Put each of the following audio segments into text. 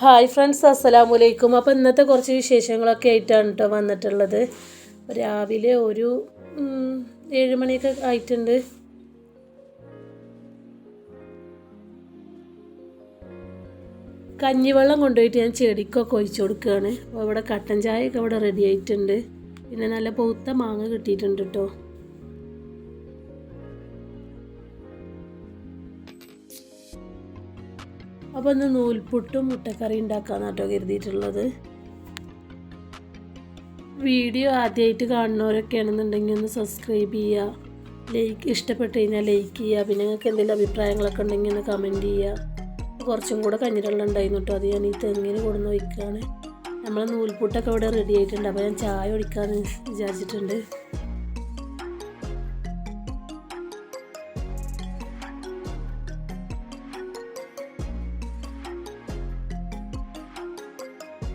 Hi friends അസ്സലാമു അലൈക്കും അപ്പോൾ ഇന്നത്തെ കുറച്ച് വിശേഷങ്ങളൊക്കെ ആയിട്ടാണ് കേട്ടോ വന്നിട്ടുള്ളത്. രാവിലെ ഒരു ഏഴ് മണിയൊക്കെ ആയിട്ടുണ്ട്. കഞ്ഞിവെള്ളം കൊണ്ടുപോയിട്ട് ഞാൻ ചെടിക്കൊക്കെ ഒഴിച്ചു കൊടുക്കുകയാണ്. അപ്പോൾ ഇവിടെ കട്ടൻ ചായയൊക്കെ ഇവിടെ റെഡി ആയിട്ടുണ്ട്. പിന്നെ നല്ല പൗത്ത മാങ്ങ കിട്ടിയിട്ടുണ്ട് കേട്ടോ അപ്പോൾ ഇന്ന് നൂൽപുട്ടും മുട്ടക്കറി ഉണ്ടാക്കാന്ന് കേട്ടോ കരുതിയിട്ടുള്ളത്. വീഡിയോ ആദ്യമായിട്ട് കാണുന്നവരൊക്കെ ആണെന്നുണ്ടെങ്കിൽ ഒന്ന് സബ്സ്ക്രൈബ് ചെയ്യുക. ലൈക്ക് ഇഷ്ടപ്പെട്ട് കഴിഞ്ഞാൽ ലൈക്ക് ചെയ്യുക. പിന്നെ നിങ്ങൾക്ക് എന്തെങ്കിലും അഭിപ്രായങ്ങളൊക്കെ ഉണ്ടെങ്കിൽ ഒന്ന് കമന്റ് ചെയ്യുക. കുറച്ചും കൂടെ കഞ്ഞിരള്ളം ഉണ്ടായിരുന്നു കേട്ടോ. അത് ഞാൻ ഈ തെങ്ങിന് കൊടുന്ന് വയ്ക്കുകയാണ്. നമ്മൾ നൂൽപുട്ടൊക്കെ ഇവിടെ റെഡി ആയിട്ടുണ്ട്. അപ്പോൾ ഞാൻ ചായ ഒഴിക്കാമെന്ന് വിചാരിച്ചിട്ടുണ്ട്.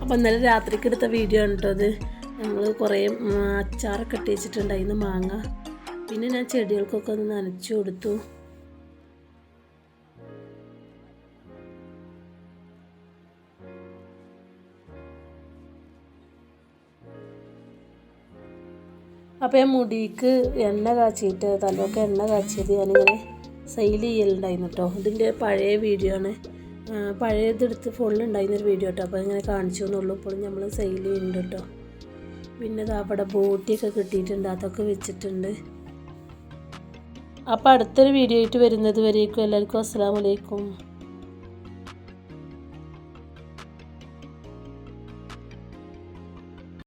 അപ്പോൾ ഇന്നലെ രാത്രിക്ക് എടുത്ത വീഡിയോ ആണ് അത്? ഞങ്ങൾ കുറേ അച്ചാറൊക്കെ ഇട്ട് വെച്ചിട്ടുണ്ടായിരുന്നു മാങ്ങ. പിന്നെ ഞാൻ ചെടികൾക്കൊക്കെ ഒന്ന് നനച്ചു കൊടുത്തു. അപ്പോൾ ഞാൻ മുടിക്ക് എണ്ണ കാച്ചിയിട്ട് തലൊക്കെ എണ്ണ കാച്ചിയത് ഞാനിങ്ങനെ സെയിൽ ചെയ്യലുണ്ടായിരുന്നു കേട്ടോ ഇതിന്റെ പഴയ വീഡിയോ ആണ്. പഴയതെടുത്ത് ഫോണിലുണ്ടായിരുന്നൊരു വീഡിയോ കേട്ടോ. അപ്പോൾ ഇങ്ങനെ കാണിച്ചു എന്നുള്ളൂ ഇപ്പോൾ നമ്മൾ സെയിൽ ചെയ്യുന്നുണ്ട് കേട്ടോ. പിന്നെ അവിടെ ബോട്ടിയൊക്കെ കിട്ടിയിട്ടുണ്ട്. അതൊക്കെ വെച്ചിട്ടുണ്ട്. അപ്പോൾ അടുത്തൊരു വീഡിയോ ആയിട്ട് വരുന്നത് വരേക്കും. എല്ലാവർക്കും അസ്സാം വലൈക്കും